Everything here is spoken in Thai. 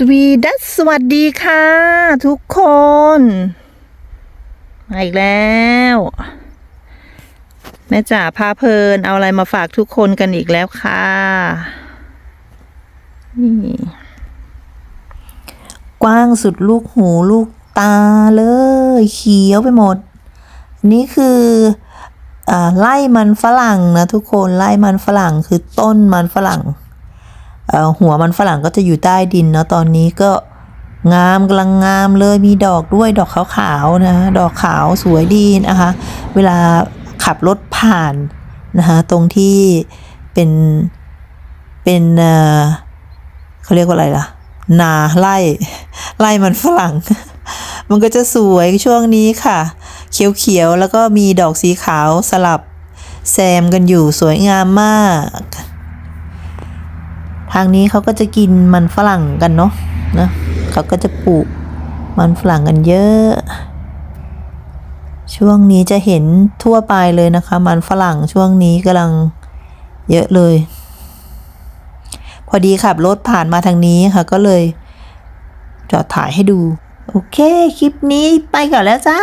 สวีดัสสวัสดีค่ะ ทุกคน มาอีกแล้ว แม่จ๋าพาเพลิน เอาอะไรมาฝากทุกคนกันอีกแล้วค่ะ นี่ กว้างสุดลูกหูลูกตาเลย เขียวไปหมด นี่คืออ่าไล่มันฝรั่งนะทุกคนไล่มันฝรั่งคือต้นมันฝรั่ง หัวมันฝรั่งก็จะอยู่ใต้ดินเนาะตอนนี้ก็งามกำลังงามเลยมีดอกด้วยดอกขาวๆนะดอกขาวสวยดีนะคะ เวลาขับรถผ่านนะคะตรงที่เป็นเป็นเขาเรียกว่าอะไรล่ะ นาไล่ไล่มันฝรั่ง มันก็จะสวยช่วงนี้ค่ะ เขียวๆแล้วก็มีดอกสีขาวสลับแซมกันอยู่สวยงามมาก ทางนี้เขาก็จะกินมันฝรั่งกันเนาะนะเขาก็จะปลูกมันฝรั่งกันเยอะ ช่วงนี้จะเห็นทั่วไปเลยนะคะ มันฝรั่งช่วงนี้กำลังเยอะเลย พอดีขับรถผ่านมาทางนี้ค่ะ ก็เลย จอดถ่ายให้ดู โอเค คลิปนี้ไปก่อนแล้วจ้า